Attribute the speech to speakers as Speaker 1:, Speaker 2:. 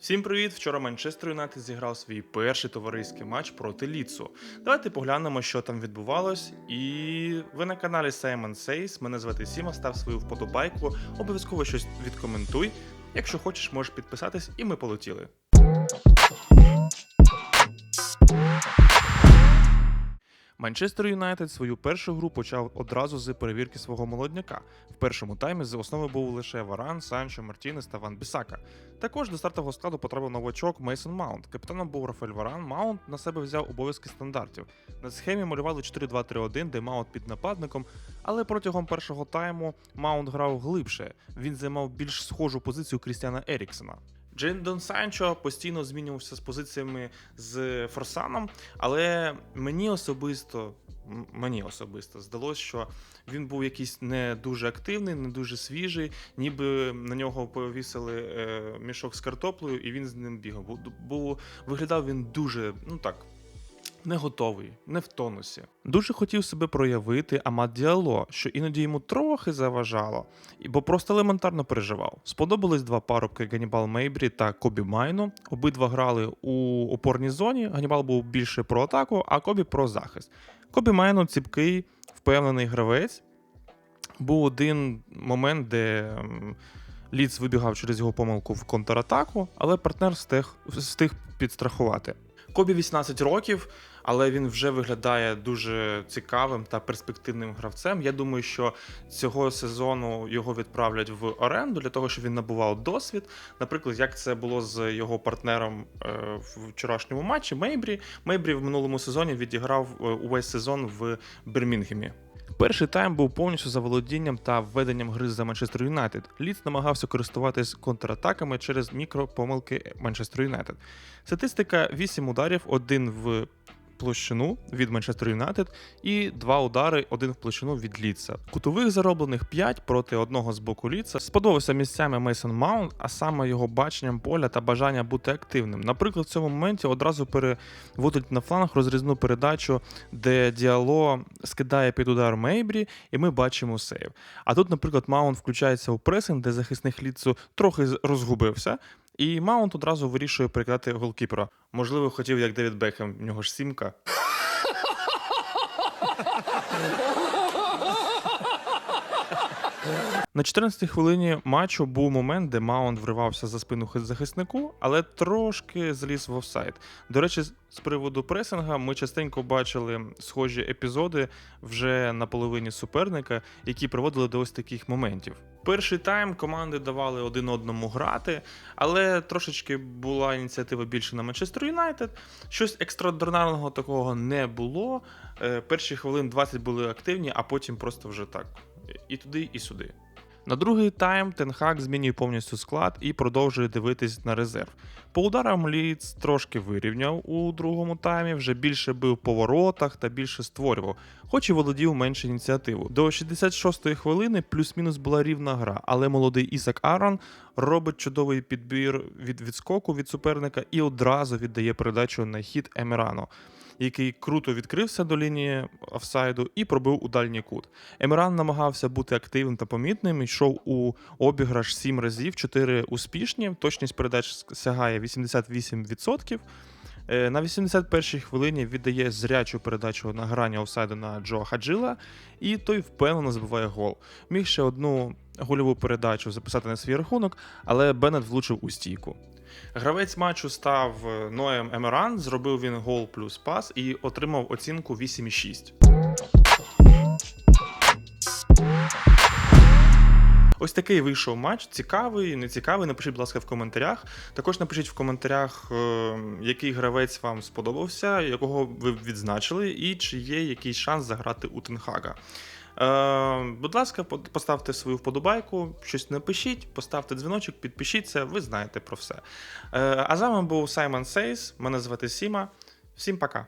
Speaker 1: Всім привіт! Вчора Манчестер Юнайтед зіграв свій перший товариський матч проти Ліцу. Давайте поглянемо, що там відбувалось. І ви на каналі Simon Says. Мене звати Сіма. Став свою вподобайку. Обов'язково щось відкоментуй. Якщо хочеш, можеш підписатись, і ми полетіли. Манчестер Юнайтед свою першу гру почав одразу з перевірки свого молодняка. В першому таймі з основи був лише Варан, Санчо, Мартінес та Ван Бісака. Також до стартового складу потрапив новачок Мейсон Маунт. Капітаном був Рафаель Варан. Маунт на себе взяв обов'язки стандартів. На схемі малювали 4-2-3-1, де Маунт під нападником, але протягом першого тайму Маунт грав глибше. Він займав більш схожу позицію Крістіана Еріксена. Джейдон Санчо постійно змінювався з позиціями з Форсаном, але мені особисто. Мені особисто здалося, що він був якийсь не дуже активний, не дуже свіжий, ніби на нього повісили е, мішок з картоплею, і він з ним бігав. Бо, виглядав він дуже, ну так, не готовий, не в тонусі. Дуже хотів себе проявити Амад Діало, що іноді йому трохи заважало, бо просто елементарно переживав. Сподобались два парубки Ганібал Мейбрі та Кобі Майно. Обидва грали у опорній зоні. Ганібал був більше про атаку, а Кобі про захист. Кобі Майно ціпкий, впевнений гравець. Був один момент, де Ліц вибігав через його помилку в контратаку, але партнер встиг, встиг підстрахувати. Кобі 18 років, але він вже виглядає дуже цікавим та перспективним гравцем. Я думаю, що цього сезону його відправлять в оренду для того, щоб він набував досвід. Наприклад, як це було з його партнером е, в вчорашньому матчі Мейбрі. Мейбрі в минулому сезоні відіграв е, увесь сезон в Бірмінгемі. Перший тайм був повністю за володінням та введенням гри за Манчестер Юнайтед. Ліц намагався користуватись контратаками через мікропомилки Манчестер Юнайтед. Статистика 8 ударів, один в площину від Манчестер Юнайтед і два удари, один в площину від Ліца. Кутових зароблених 5 проти одного з боку Ліца. Сподобався місцями Мейсон Маунт, а саме його баченням поля та бажання бути активним. Наприклад, в цьому моменті одразу переводить на фланг розрізну передачу, де Діало скидає під удар Мейбрі, і ми бачимо сейв. А тут, наприклад, Маунт включається у пресинг, де захисник Ліцу трохи розгубився. І Маунт одразу вирішує перекидати голкіпера. Можливо, хотів, як Девід Бекхем, в нього ж сімка. На 14-й хвилині матчу був момент, де Маунт вривався за спину хи- захиснику, але трошки зліз в офсайд. До речі, з- з приводу пресинга ми частенько бачили схожі епізоди вже на половині суперника, які приводили до ось таких моментів. Перший тайм команди давали один одному грати, але трошечки була ініціатива більше на Манчестер Юнайтед. Щось екстраординарного такого не було. Е, Перші хвилин 20 були активні, а потім просто вже так. І туди, і сюди. На другий тайм Тенхак змінює повністю склад і продовжує дивитись на резерв. По ударам Ліц трошки вирівняв у другому таймі, вже більше бив по воротах та більше створював, хоч і володів менше ініціативу. До 66-ї хвилини плюс-мінус була рівна гра, але молодий Ісак Арон робить чудовий підбір від відскоку від суперника і одразу віддає передачу на хід Емерано. Який круто відкрився до лінії офсайду і пробив у дальній кут. Емеран намагався бути активним та помітним, йшов у обіграш 7 разів, 4 успішні. Точність передач сягає 88%. Е, На 81-й хвилині віддає зрячу передачу на грані офсайду на Джо Хаджила, і той впевнено забиває гол. Міг ще одну гольову передачу записати на свій рахунок, але Беннет влучив у стійку. Гравець матчу став е, Ноєм Емеран, зробив він гол плюс пас і отримав оцінку 8,6. Ось такий вийшов матч. Цікавий, не цікавий. Напишіть, будь ласка, в коментарях. Також напишіть в коментарях, е, який гравець вам сподобався, якого ви відзначили, і чи є якийсь шанс заграти у Тенхага. Е, будь ласка, поставте свою вподобайку, щось напишіть, поставте дзвіночок, підпишіться, ви знаєте про все. Е, а з вами був Саймон Сейс. Мене звати Сіма. Всім пока.